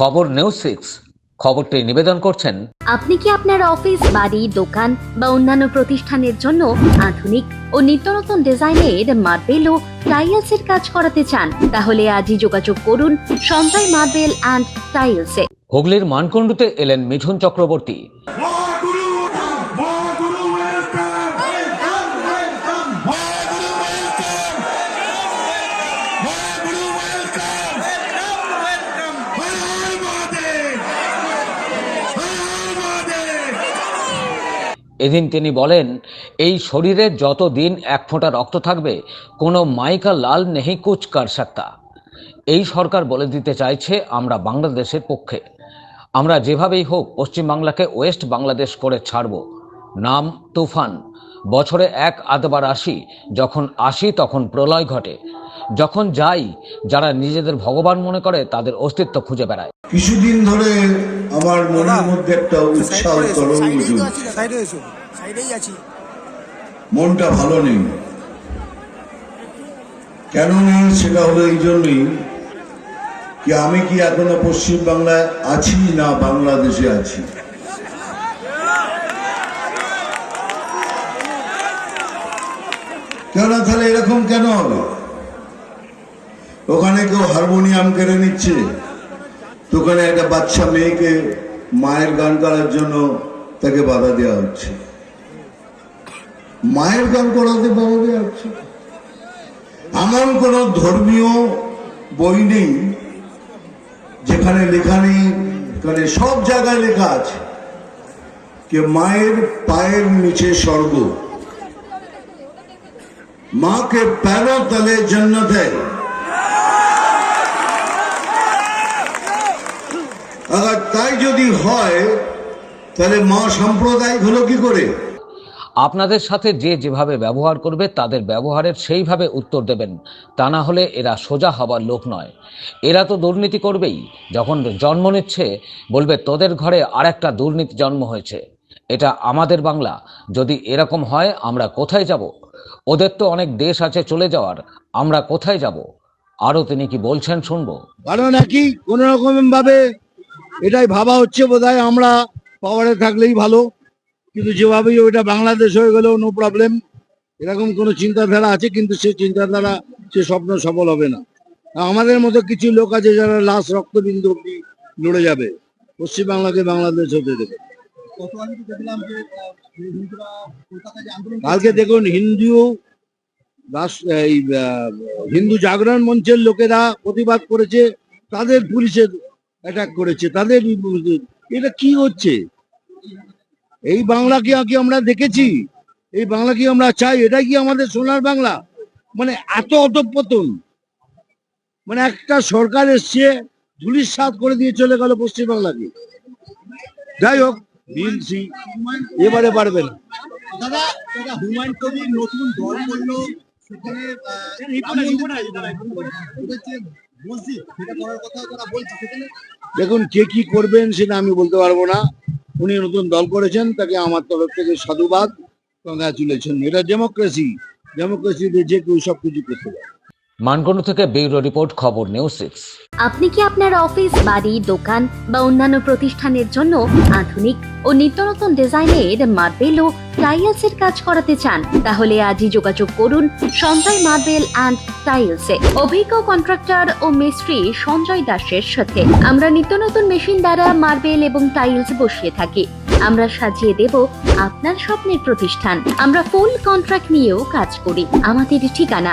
খবর news six. খবরটি নিবেদন করছেন আপনি কি আপনার অফিস বাড়ি দোকান বা অন্যান্য প্রতিষ্ঠানের জন্য আধুনিক ও নিত্য নতুন ডিজাইনের মার্বেল ও টাইলসের কাজ করাতে চান? তাহলে আজই যোগাযোগ করুন সঞ্জয় মার্বেল অ্যান্ড টাইলস এ। হুগলির মানকুণ্ডুতে এলেন মিঠুন চক্রবর্তী। এদিন তিনি বলেন, এই শরীরে যত দিন এক ফোঁটা রক্ত থাকবে, কোনো মাইকা লাল নেহি কুচ কর সকতা। এই সরকার বলে দিতে চাইছে আমরা বাংলাদেশের পক্ষে। আমরা যেভাবেই হোক পশ্চিমবাংলাকে ওয়েস্ট বাংলাদেশ করে ছাড়ব। নাম, তুফান। বছরে এক আধবার আসি, যখন আসি তখন প্রলয় ঘটে। যখন যাই যারা নিজেদের ভগবান মনে করে তাদের অস্তিত্ব খুঁজে বেড়ায়। কিছুদিন ধরে আমার মনের মধ্যে একটা উৎসাহ তরঙ্গ মনটা ভালো নেই। কেন নেই সেটা হলো এই জন্যই কি আমি কি এখনও পশ্চিম বাংলায় আছি না বাংলাদেশে আছি? কেন তাহলে এরকম কেন হবে? ওখানে কেউ হারমোনিয়াম কেড়ে নিচ্ছে। ওখানে একটা বাচ্চা মেয়েকে মায়ের গান করার জন্য তাকে বাধা দেওয়া হচ্ছে। মায়ের গান করাতে বাধা দেওয়া হচ্ছে। এমন কোন ধর্মীয় বই নেই, যেখানে লেখা নেই, এখানে সব জায়গায় লেখা আছে যে মায়ের পায়ের নিচে স্বর্গ। মাকে প্যারো তলে জন্নত है তাই যদি হয় তাহলে মা সাম্প্রদায়িক হলো কি করে? আপনাদের সাথে যে যেভাবে ব্যবহার করবে তাদের ব্যবহারের সেইভাবে উত্তর দেবেন। তা না হলে এরা সোজা হবার লোক নয়। এরা তো দুর্নীতি করবেই। যখন জন্ম নিচ্ছে বলবে তোদের ঘরে আর একটা দুর্নীতি জন্ম হয়েছে। এটা আমাদের বাংলা। যদি এরকম হয় আমরা কোথায় যাব? ওদের তো অনেক দেশ আছে চলে যাওয়ার। আমরা কোথায় যাব? আরও তিনি কি বলছেন শুনব? নাকি কোন রকম ভাবে এটাই ভাবা হচ্ছে বোধহয়, আমরা পাওয়ারে থাকলেই ভালো। কিন্তু যেভাবেই ওইটা বাংলাদেশ হয়ে গেলেও নো প্রবলেম এরকম কোনো চিন্তাধারা আছে? কিন্তু সে চিন্তাধারা, সে স্বপ্ন সফল হবে না। আমাদের মতো কিছু লোক আছে যারা লাশ রক্তবিন্দু অব্দি লড়ে যাবে। পশ্চিমবাংলাকে বাংলাদেশ হতে দেবে। কালকে দেখুন হিন্দু এই হিন্দু জাগরণ মঞ্চের লোকেরা প্রতিবাদ করেছে। তাদের পুলিশের অ্যাটাক করেছে তাদের এটা কি হচ্ছে? এই বাংলা কি কি আমরা দেখেছি? এই বাংলা কি আমরা চাই? এটাই কি আমাদের সোনার বাংলা? মানে এত অধপতন। মানে একটা সরকার এসছে ধুলির সাত করে দিয়ে চলে গেল পশ্চিমবাংলাকে। যাই হোক বিএনসি এবারে পারবে না। দাদা দাদা হুমায়ুন কবির নতুন দল করল সেখানে দেখুন, কে কি করবেন সেটা আমি বলতে পারব না। উনি নতুন দল করেছেন, তাকে আমার তরফ থেকে সাধুবাদ কংগ্রাচুলেশন এটা ডেমোক্রেসি ডেমোক্রেসিতে যে কেউ সব কিছু করতে পারে। মানকুণ্ডু থেকে ব্যুরো রিপোর্ট, খবর নিউজ সিক্স। আপনি কি আপনার অফিস, বাড়ি, দোকান বা অন্যান্য প্রতিষ্ঠানের জন্য আধুনিক ও নিত্য নতুন ডিজাইনের মার্বেল ও টাইলসের কাজ করাতে চান? তাহলে আজই যোগাযোগ করুন সঞ্জয় মার্বেল অ্যান্ড টাইলস। এ অভিজ্ঞ কন্ট্রাক্টর ও মিস্ত্রি সঞ্জয় দাসের সাথে আমরা নিত্য নতুন মেশিন দ্বারা মার্বেল এবং টাইলস বসিয়ে থাকি। আমরা সাজিয়ে দেব আপনার স্বপ্নের প্রতিষ্ঠান। আমরা ফুল কন্ট্রাক্ট নিয়েও কাজ করি। আমাদের ঠিকানা